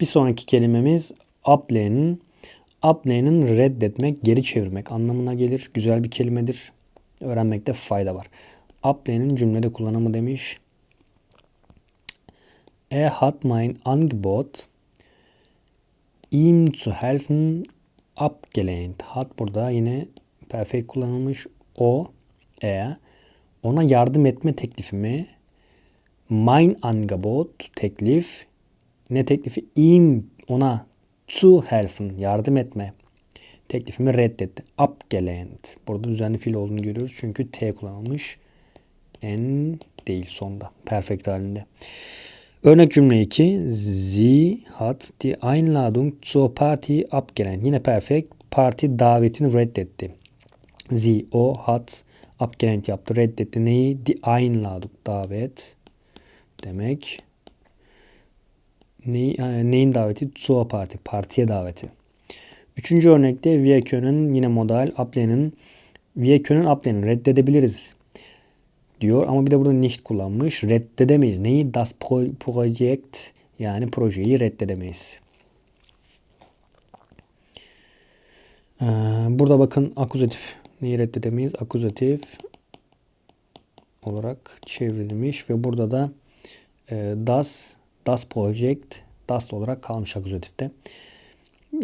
Bir sonraki kelimemiz ablehnen. Ablehnen reddetmek, geri çevirmek anlamına gelir. Güzel bir kelimedir. Öğrenmekte fayda var. Ablehnen cümlede kullanımı demiş. Er hat mein Angebot ihm zu helfen abgelehnt. Hat burada yine perfect kullanılmış. O, er ona yardım etme teklifimi mein Angebot teklif ne teklifi? Ihm ona zu helfen yardım etme teklifimi reddetti. Abgelehnt. Burada düzenli fiil olduğunu görüyoruz. Çünkü T kullanılmış. N değil sonda. Perfect halinde. Örnek cümle 2. Sie hat die Einladung zur Party abgelehnt. Yine perfect. Parti davetini reddetti. Sie, o, hat abgelehnt yaptı. Reddetti. Neyi? Die Einladung. Davet demek. Neyi, e, neyin daveti? Zur Party. Partiye daveti. Üçüncü örnekte wir yine modal ablenin wir können reddedebiliriz diyor ama bir de burada nicht kullanmış. Reddedemeyiz. Neyi? Das Pro- Projekt yani projeyi reddedemeyiz. Ee, burada bakın akuzatif neyi reddedemeyiz? Akuzatif olarak çevrilmiş ve burada da e, das das Project das olarak kalmış akuzatifte.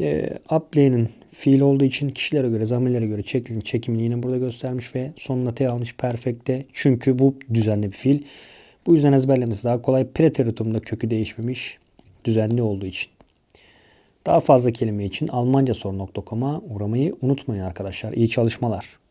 E, Ablehnen fiil olduğu için kişilere göre, zamirlere göre çekim, çekimini yine burada göstermiş ve sonuna T almış perfekte. Çünkü bu düzenli bir fiil. Bu yüzden ezberlemesi daha kolay. Preteritumda kökü değişmemiş. Düzenli olduğu için. Daha fazla kelime için almancasor.com'a uğramayı unutmayın arkadaşlar. İyi çalışmalar.